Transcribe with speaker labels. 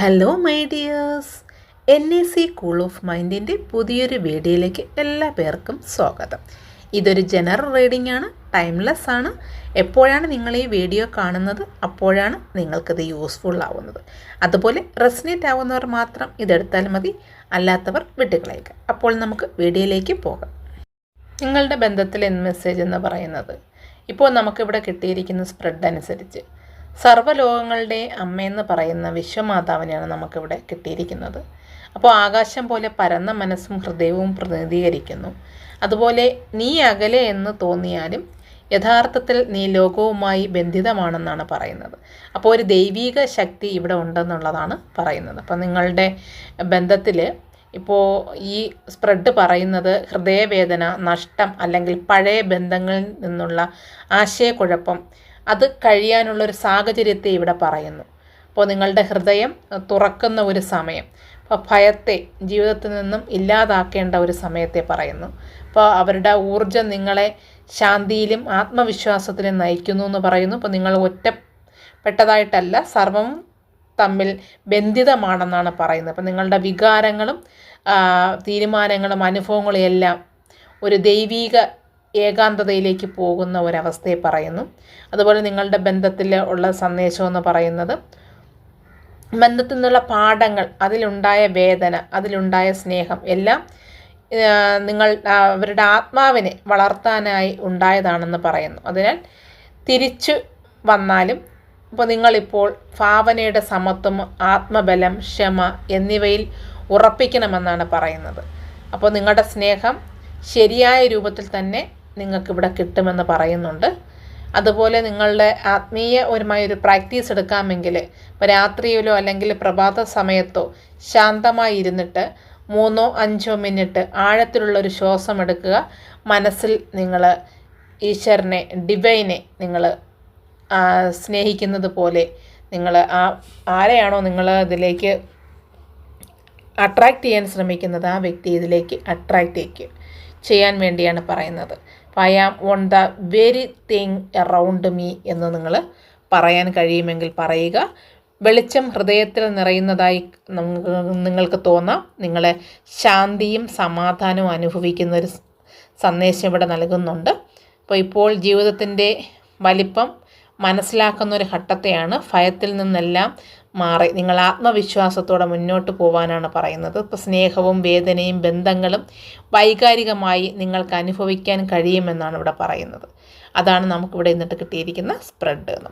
Speaker 1: Hello my dears N A C cool of മൈൻഡിന്റെ പുതിയൊരു വീഡിയോയിലേക്ക് എല്ലാ പേർക്കും സ്വാഗതം. ഇതൊരു ജനറൽ റീഡിംഗ് ആണ് ടൈംലെസ് ആണ്. എപ്പോഴാണ് നിങ്ങൾ ഈ വീഡിയോ കാണുന്നത് അപ്പോഴാണ് നിങ്ങൾക്കത് യൂസ്ഫുൾ ആവുന്നത്. അതുപോലെ റെസിനേറ്റ് ആവുന്നവർ മാത്രം ഇതെടുത്താൽ മതി അല്ലാത്തവർ വിട്ടുകളയുക. അപ്പോൾ നമുക്ക് വീഡിയോയിലേക്ക് പോകാം. നിങ്ങളുടെ ബന്ധത്തിൽ എന്ത് മെസ്സേജ് എന്ന് പറയുന്നത് ഇപ്പോൾ നമുക്കിവിടെ കിട്ടിയിരിക്കുന്ന സ്പ്രെഡ് അനുസരിച്ച് സർവലോകങ്ങളുടെ അമ്മയെന്ന് പറയുന്ന വിശ്വമാതാവിനെയാണ് നമുക്കിവിടെ കിട്ടിയിരിക്കുന്നത്. അപ്പോൾ ആകാശം പോലെ പരന്ന മനസ്സും ഹൃദയവും പ്രതിനിധീകരിക്കുന്നു. അതുപോലെ നീ അകലെ എന്ന് തോന്നിയാലും യഥാർത്ഥത്തിൽ നീ ലോകവുമായി ബന്ധിതമാണെന്നാണ് പറയുന്നത്. അപ്പോൾ ഒരു ദൈവീക ശക്തി ഇവിടെ ഉണ്ടെന്നുള്ളതാണ് പറയുന്നത്. അപ്പോൾ നിങ്ങളുടെ ബന്ധത്തിൽ ഇപ്പോൾ ഈ സ്പ്രെഡ് പറയുന്നത് ഹൃദയവേദന നഷ്ടം അല്ലെങ്കിൽ പഴയ ബന്ധങ്ങളിൽ നിന്നുള്ള ആശയക്കുഴപ്പം അത് കഴിയാനുള്ളൊരു സാഹചര്യത്തെ ഇവിടെ പറയുന്നു. അപ്പോൾ നിങ്ങളുടെ ഹൃദയം തുറക്കുന്ന ഒരു സമയം അപ്പോൾ ഭയത്തെ ജീവിതത്തിൽ നിന്നും ഇല്ലാതാക്കേണ്ട ഒരു സമയത്തെ പറയുന്നു. അപ്പോൾ അവരുടെ ഊർജം നിങ്ങളെ ശാന്തിയിലും ആത്മവിശ്വാസത്തിലും നയിക്കുന്നു എന്ന് പറയുന്നു. അപ്പോൾ നിങ്ങൾ ഒറ്റപ്പെട്ടതായിട്ടല്ല സർവം തമ്മിൽ ബന്ധിതമാണെന്നാണ് പറയുന്നത്. അപ്പം നിങ്ങളുടെ വികാരങ്ങളും തീരുമാനങ്ങളും അനുഭവങ്ങളും എല്ലാം ഒരു ദൈവീക ഏകാന്തതയിലേക്ക് പോകുന്ന ഒരവസ്ഥയെ പറയുന്നു. അതുപോലെ നിങ്ങളുടെ ബന്ധത്തിൽ ഉള്ള സന്ദേശം എന്ന് പറയുന്നത് ബന്ധത്തിൽ നിന്നുള്ള പാഠങ്ങൾ അതിലുണ്ടായ വേദന അതിലുണ്ടായ സ്നേഹം എല്ലാം നിങ്ങൾ അവരുടെ ആത്മാവിനെ വളർത്താനായി ഉണ്ടായതാണെന്ന് പറയുന്നു. അതിനാൽ തിരിച്ചു വന്നാലും ഇപ്പോൾ നിങ്ങളിപ്പോൾ ഭാവനയുടെ സമത്വം ആത്മബലം ക്ഷമ എന്നിവയിൽ ഉറപ്പിക്കണമെന്നാണ് പറയുന്നത്. അപ്പോൾ നിങ്ങളുടെ സ്നേഹം ശരിയായ രൂപത്തിൽ തന്നെ നിങ്ങൾക്കിവിടെ കിട്ടുമെന്ന് പറയുന്നുണ്ട്. അതുപോലെ നിങ്ങളുടെ ആത്മീയ ഒരുമായ ഒരു പ്രാക്ടീസ് എടുക്കാമെങ്കിൽ രാത്രിയിലോ അല്ലെങ്കിൽ പ്രഭാത സമയത്തോ ശാന്തമായി ഇരുന്നിട്ട് മൂന്നോ അഞ്ചോ മിനിറ്റ് ആഴത്തിലുള്ള ഒരു ശ്വാസം എടുക്കുക. മനസ്സിൽ നിങ്ങൾ ഈശ്വരനെ ഡിവൈനെ നിങ്ങൾ സ്നേഹിക്കുന്നത് പോലെ നിങ്ങൾ ആ ആരെയാണോ നിങ്ങൾ ഇതിലേക്ക് അട്രാക്റ്റ് ചെയ്യാൻ ശ്രമിക്കുന്നത് ആ വ്യക്തി ഇതിലേക്ക് അട്രാക്റ്റ് ചെയ്യാൻ വേണ്ടിയാണ് പറയുന്നത്. I am on the very thing around me എന്ന് നിങ്ങൾ പറയാൻ കഴിയുമെങ്കിൽ പറയുക. വെളിച്ചം ഹൃദയത്തിൽ നിറയുന്നതായി നിങ്ങൾക്ക് തോന്നാം. നിങ്ങളെ ശാന്തിയും സമാധാനവും അനുഭവിക്കുന്ന ഒരു സന്ദേശം ഇവിടെ നൽകുന്നുണ്ട്. അപ്പോൾ ഇപ്പോൾ ജീവിതത്തിന്റെ വലിപ്പം മനസ്സിലാക്കുന്ന ഒരു ഘട്ടത്തെയാണ് ഭയത്തിൽ നിന്നെല്ലാം മാറി. നിങ്ങൾ ആത്മവിശ്വാസത്തോടെ മുന്നോട്ട് പോകാനാണ് പറയുന്നത്. ഇപ്പോൾ സ്നേഹവും വേദനയും ബന്ധങ്ങളും വൈകാരികമായി നിങ്ങൾക്ക് അനുഭവിക്കാൻ കഴിയുമെന്നാണ് ഇവിടെ പറയുന്നത്. അതാണ് നമുക്കിവിടെ ഇന്നിട്ട് കിട്ടിയിരിക്കുന്ന സ്പ്രെഡ്